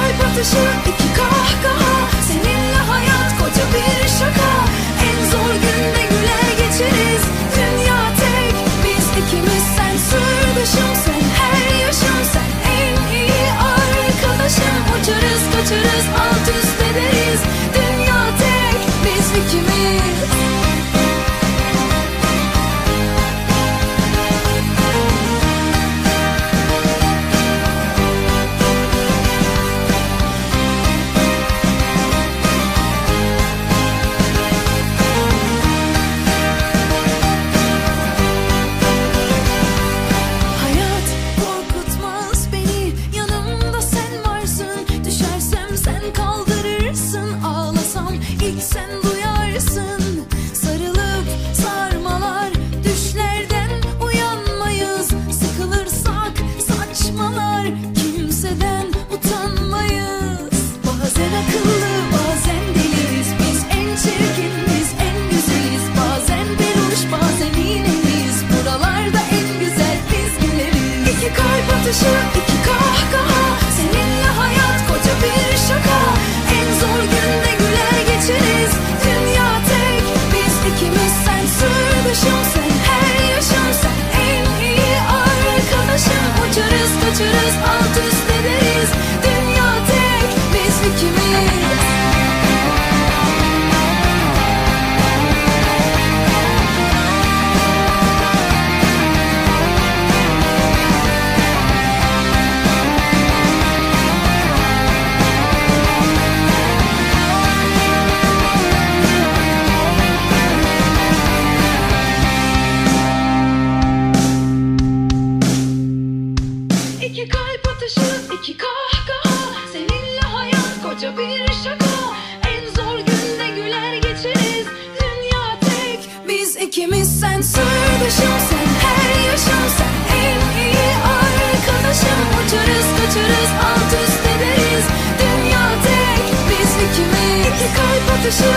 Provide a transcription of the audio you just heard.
I'm pretty sure if you atışı iki kahkaha Seninle hayat koca bir şaka. En zor günde güler geçeriz. Dünya tek biz ikimiz Sen sırdaşım sen her yaşım en iyi arkadaşım. Uçarız kaçarız alt sen Sen her yaşım en iyi arkadaşım Uçarız kaçarız alt üst ederiz. Dünya tek Biz ikimiz. İki kalp atışı,